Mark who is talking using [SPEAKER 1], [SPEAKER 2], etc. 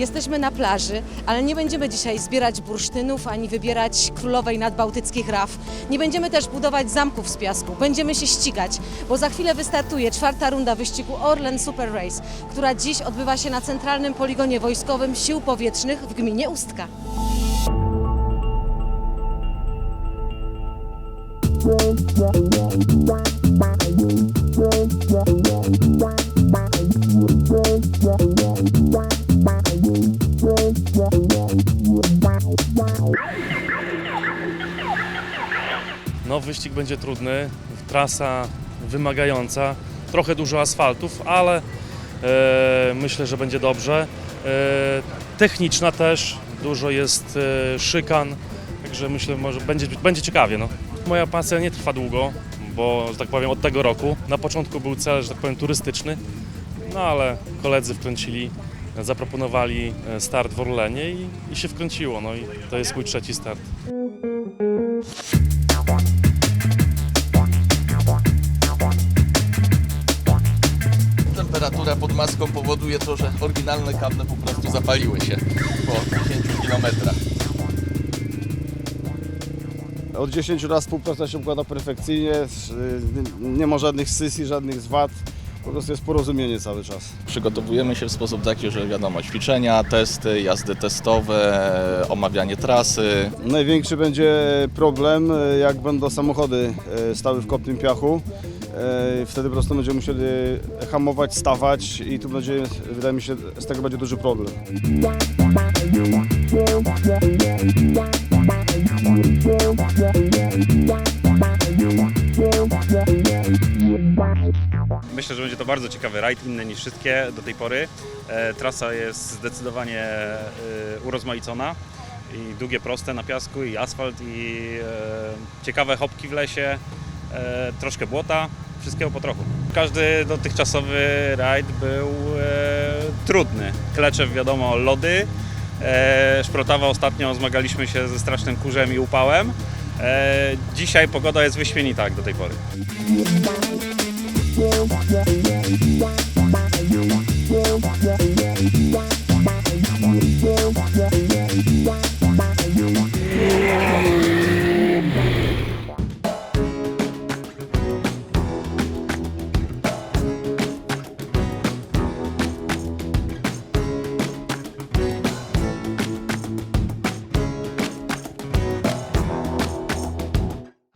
[SPEAKER 1] jesteśmy na plaży, ale nie będziemy dzisiaj zbierać bursztynów ani wybierać królowej nadbałtyckich raf. Nie będziemy też budować zamków z piasku. Będziemy się ścigać, bo za chwilę wystartuje czwarta runda wyścigu Orlen Super Race, która dziś odbywa się na centralnym poligonie wojskowym Sił Powietrznych w gminie Ustka.
[SPEAKER 2] No, wyścig będzie trudny, trasa wymagająca, trochę dużo asfaltów, ale e, myślę, że będzie dobrze. E, techniczna też, dużo jest e, szykan, także myślę, może będzie, będzie ciekawie. No. Moja pasja nie trwa długo, bo, że tak powiem, od tego roku. Na początku był cel, że tak powiem, turystyczny, no ale koledzy wkręcili, zaproponowali e, start w Orlenie i, i się wkręciło. No i to jest mój trzeci start.
[SPEAKER 3] Pod maską powoduje to, że oryginalne kable po prostu zapaliły się po 10 kilometrach.
[SPEAKER 4] Od 10 lat współpraca się układa perfekcyjnie, y, nie ma żadnych sysji, żadnych zwad, po prostu jest porozumienie cały czas.
[SPEAKER 3] Przygotowujemy się w sposób taki, że wiadomo, ćwiczenia, testy, jazdy testowe, omawianie trasy.
[SPEAKER 4] Największy będzie problem, y, jak będą samochody y, stały w kopnym piachu. Y, Wtedy po prostu będziemy musieli hamować, stawać i tu będzie, wydaje mi się, z tego będzie duży problem.
[SPEAKER 5] Myślę, że będzie to bardzo ciekawy rajd, inny niż wszystkie do tej pory. E, trasa jest zdecydowanie e, urozmaicona i długie, proste na piasku i asfalt i e, ciekawe hopki w lesie, e, troszkę błota, wszystkiego po trochu. Każdy dotychczasowy rajd był e, trudny. Kleczew wiadomo, lody, e, Szprotawa ostatnio zmagaliśmy się ze strasznym kurzem i upałem. E, dzisiaj pogoda jest wyśmienita jak do tej pory.